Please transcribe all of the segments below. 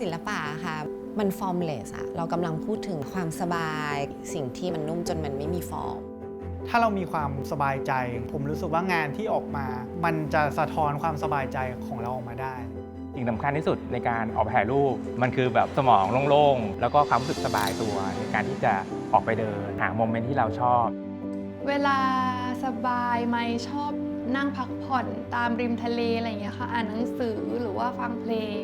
ศิลปะค่ะ มันฟอร์มเลสอะเรากำลังพูดถึงความสบาย สิ่งที่มันนุ่มจนมันไม่มีฟอร์ม ถ้าเรามีความสบายใจ ผมรู้สึกว่างานที่ออกมา มันจะสะท้อนความสบายใจของเราออกมาได้สิ่งสำคัญที่สุดในการออกไปถ่ายรูป มันคือแบบสมองโล่งๆ แล้วก็ความรู้สึกสบายตัว ในการที่จะออกไปเดิน หาโมเมนต์ที่เราชอบ เวลาสบายไม่ชอบนั่งพักผ่อนตามริมทะเลอะไรอย่างเงี้ยค่ะ อ่านหนังสือหรือว่าฟังเพลง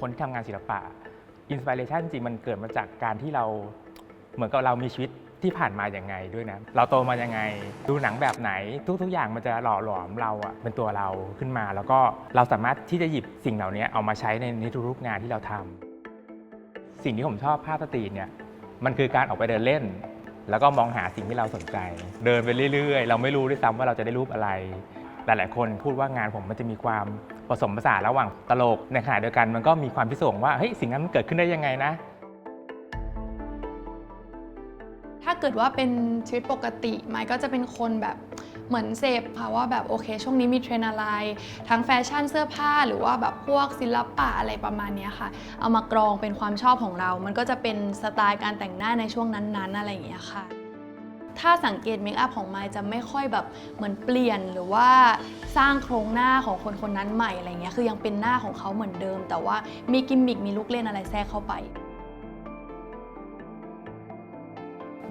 คนที่ทำงานศิลปะอินสปิเรชันจริงมันเกิดมาจากการที่เราเหมือนกับเรามีชีวิตที่ผ่านมาอย่างไงด้วยนะ เราโตมายังไง ดูหนังแบบไหน ทุกๆอย่างมันจะหล่อหลอมเราอะเป็นตัวเราขึ้นมา แล้วก็เราสามารถที่จะหยิบสิ่งเหล่านี้เอามาใช้ในในทุกๆงานที่เราทำสิ่งที่ผมชอบภาพสตรีทเนี่ยมันคือการออกไปเดินเล่น แล้วก็มองหาสิ่งที่เราสนใจ เดินไปเรื่อยๆ เราไม่รู้ด้วยซ้ำว่าเราจะได้รูปอะไร หลาย ๆ คนพูดว่างานผมมันจะมีความผสมผสานระหว่างตลกในขณะเดียวกันมันก็มีความพิศวงว่าเฮ้ยสิ่งนั้นมันเกิดขึ้นได้ยังไงนะ ถ้าเกิดว่าเป็นชีวิตปกติไมค์ก็จะเป็นคนแบบเหมือนเสพค่ะว่าแบบโอเค ช่วงนี้มีเทรนด์อะไร ทั้งแฟชั่นเสื้อผ้าหรือว่าแบบพวกศิลปะอะไรประมาณเนี้ยค่ะ เอามากรองเป็นความชอบของเรา มันก็จะเป็นสไตล์การแต่งหน้าในช่วงนั้น ๆ อะไรอย่างเงี้ยค่ะ ถ้าสังเกตเมคอัพของไมค์จะไม่ค่อยแบบเหมือนเปลี่ยนหรือว่าสร้างโครงหน้าของคนคนนั้นใหม่อะไรเงี้ยคือยังเป็นหน้าของเขาเหมือนเดิม แต่ว่ามีกิมมิคมีลูกเล่นอะไรแทรกเข้าไป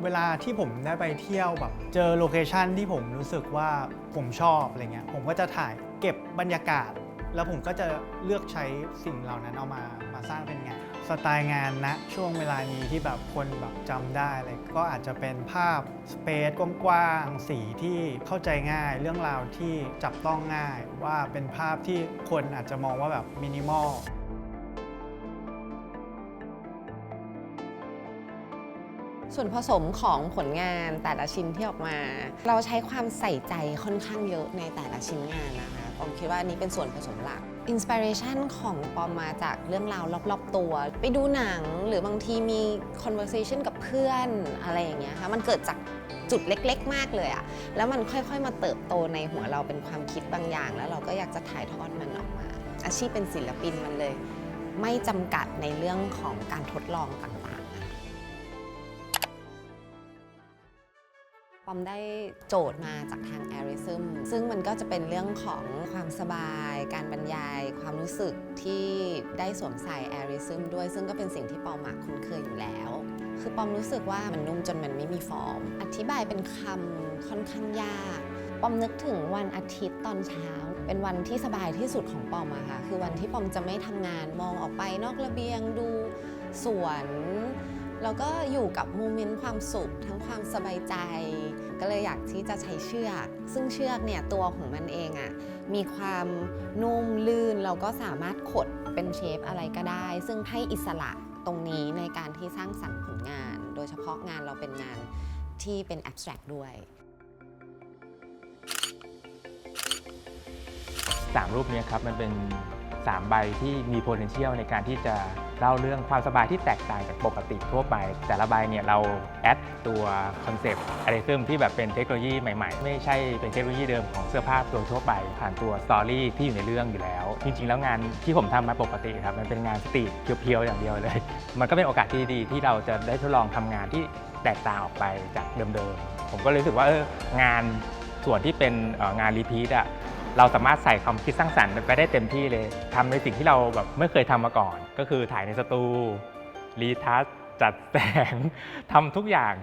เวลาที่ผมได้ไปเที่ยวแบบ เจอโลเคชันที่ผมรู้สึกว่าผมชอบอะไรเงี้ยผมก็จะถ่ายเก็บบรรยากาศ แล้วผมก็จะเลือกใช้สิ่งเหล่านั้นเอามามาสร้างเป็นงาน สไตล์งานณช่วงเวลานี้ที่แบบคนแบบจำได้เลยก็อาจจะเป็นภาพสเปซกว้างๆสีที่เข้าใจง่าย เรื่องราวที่จับต้องง่าย ว่าเป็นภาพที่คนอาจจะมองว่าแบบมินิมอลส่วนผสมของผลงานแต่ละชิ้นที่ออกมา เราใช้ความใส่ใจค่อนข้างเยอะในแต่ละชิ้นงานนะคะ ปอมคิดว่านี้เป็นส่วนผสมหลักอินสปิเรชันของปอมมาจากเรื่องราวรอบๆตัว ไปดูหนังหรือบางทีมี conversation กับเพื่อนอะไรอย่างเงี้ยค่ะมันเกิดจากจุดเล็กๆ มากเลยอะแล้วมันค่อยๆ มาเติบโตในหัวเราเป็นความคิดบางอย่าง แล้วเราก็อยากจะถ่ายทอดมันออกมา อาชีพเป็นศิลปินมันเลย ไม่จำกัดในเรื่องของการทดลองต่าง ปอมได้โจทย์มาจากทาง a r i s m ซึ่งมันก็จะเป็นเรื่องของความสบาย การบรรยาย ความรู้สึกที่ได้สวมใส่ a r i s m ด้วย ซึ่งก็เป็นสิ่งที่ปอมอะคุ้นเคยอยู่แล้ว คือปอมรู้สึกว่ามันนุ่มจนมันไม่มีฟอร์ม อธิบายเป็นคำค่อนข้างยากปอมนึกถึงวันอาทิตย์ตอนเช้า เป็นวันที่สบายที่สุดของปอมอะค่ะคือวันที่ปอมจะไม่ทำงานมองออกไปนอกระเบียงดูสวน แล้วก็อยู่กับโมเมนต์ความสุขทั้งความสบายใจ ก็เลยอยากที่จะใช้เชือก ซึ่งเชือกเนี่ยตัวของมันเองอะ่ะมีความนุ่มลื่นเราก็สามารถขดเป็นเชฟอะไรก็ได้ ซึ่งให้อิสระตรงนี้ในการที่สร้างสรรค์ผลงาน โดยเฉพาะงานเราเป็นงานที่เป็น abstract ด้วย3 รูปนี้ครับมันเป็น 3 ใบที่มี potential ในการที่จะเล่าเรื่องความสบายที่แตกต่างจากปกติทั่วไป แต่ละใบเนี่ยเราแอดตัวคอนเซปต์อะไรซึมที่แบบเป็นเทคโนโลยีใหม่ๆ ไม่ใช่เป็นเทคโนโลยีเดิมของเสื้อผ้าตัวทั่วไป ผ่านตัวสตอรี่ที่อยู่ในเรื่องอยู่แล้ว จริงๆ แล้วงานที่ผมทำมาปกติครับมันเป็นงานสตรีทเพียวๆอย่างเดียวเลย มันก็เป็นโอกาสที่ดีที่เราจะได้ทดลองทำงานที่แตกต่างออกไปจากเดิมๆผมก็เลยรู้สึกว่าเอองานส่วนที่เป็นงานรีพีทอะ เราสามารถใส่ความคิดสร้างสรรค์ไปได้เต็มที่เลยทำในสิ่งที่เราแบบไม่เคยทำมาก่อน ก็คือถ่ายในสตูรีทัชจัดแสงทำทุกอย่าง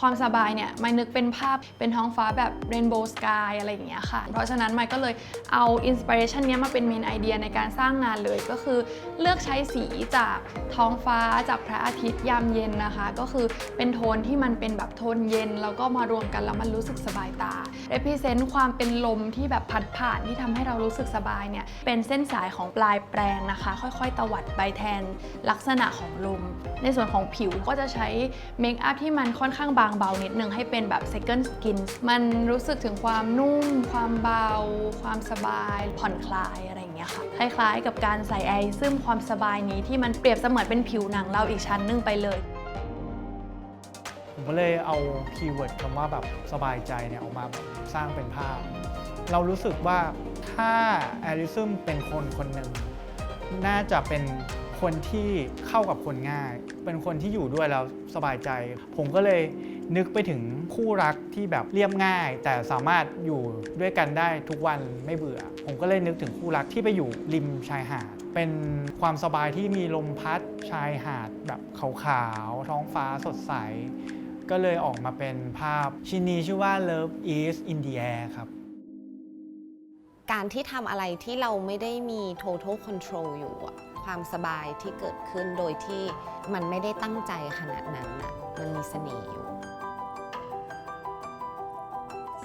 ความสบายเนี่ยไม่นึกเป็นภาพเป็นท้องฟ้าแบบ Rainbow Sky อะไรอย่างเงี้ยค่ะ เพราะฉะนั้นไม่ก็เลยเอาอินสปิเรชันนี้ยมาเป็นเมนไอเดียในการสร้างงานเลยก็คือเลือกใช้สีจากท้องฟ้าจากพระอาทิตย์ยามเย็นนะคะ ก็คือเป็นโทนที่มันเป็นแบบโทนเย็น แล้วก็มารวมกันแล้วมันรู้สึกสบายตา represent ความเป็นลมที่แบบพัดผ่านที่ทำให้เรารู้สึกสบายเนี่ยเป็นเส้นสายของปลายแปรงนะคะ ค่อยๆ ตวัดไปแทนลักษณะของลม ในส่วนของผิวก็จะใช้เมคอัพที่มันค่อนข้างบางางเบานิดนึงให้เป็นแบบ second skin มันรู้สึกถึงความนุ่ม ความเบา ความสบาย ผ่อนคลายอะไรอย่างเงี้ยค่ะ คล้ายๆ กับการใส่ไอซึมความสบายนี้ที่มันเปรียบเสมือนเป็นผิวหนังเราอีกชั้นหนึงไปเลยผมก็เลยเอาคีย์เวิร์ดคำว่าแบบสบายใจเนี่ยออกมาสร้างเป็นภาพ เรารู้สึกว่าถ้าแอริซึมเป็นคนคนหนึ่งน่าจะเป็นคนที่เข้ากับคนง่าย เป็นคนที่อยู่ด้วยแล้วสบายใจ ผมก็เลย นึกไปถึงคู่รักที่แบบเรียบง่าย แต่สามารถอยู่ด้วยกันได้ทุกวันไม่เบื่อ ผมก็เลยนึกถึงคู่รักที่ไปอยู่ริมชายหาด เป็นความสบายที่มีลมพัดชายหาดแบบขาวๆท้องฟ้าสดใส ก็เลยออกมาเป็นภาพชิ้นนี้ชื่อว่า Love is in the air ครับการที่ทำอะไรที่เราไม่ได้มี total control อยู่อะความสบายที่เกิดขึ้นโดยที่มันไม่ได้ตั้งใจขนาดนั้นน่ะมันมีเสน่ห์อยู่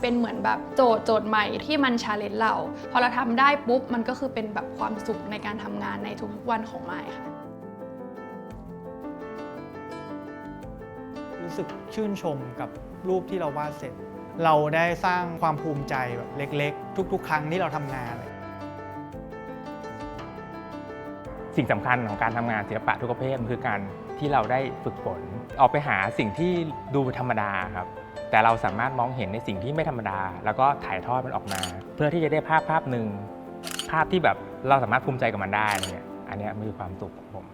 เป็นเหมือนแบบโจทย์โจทย์ใหม่ที่มันชาเลนจ์เรา พอเราทำได้ปุ๊บ มันก็คือเป็นแบบความสุขในการทำงานในทุกๆวันของไมค์ค่ะ รู้สึกชื่นชมกับรูปที่เราวาดเสร็จ เราได้สร้างความภูมิใจแบบเล็ก ๆ ทุก ๆ ครั้งที่เราทำงานเลยสิ่งสำคัญของการทำงานศิลปะทุกประเภทมันคือการที่เราได้ฝึกฝนออกไปหาสิ่งที่ดูธรรมดาครับ แต่เราสามารถมองเห็นในสิ่งที่ไม่ธรรมดา แล้วก็ถ่ายทอดมันออกมา เพื่อที่จะได้ภาพภาพหนึ่งภาพที่แบบเราสามารถภูมิใจกับมันได้เนี่ยอันนี้มันคือความสุขของผม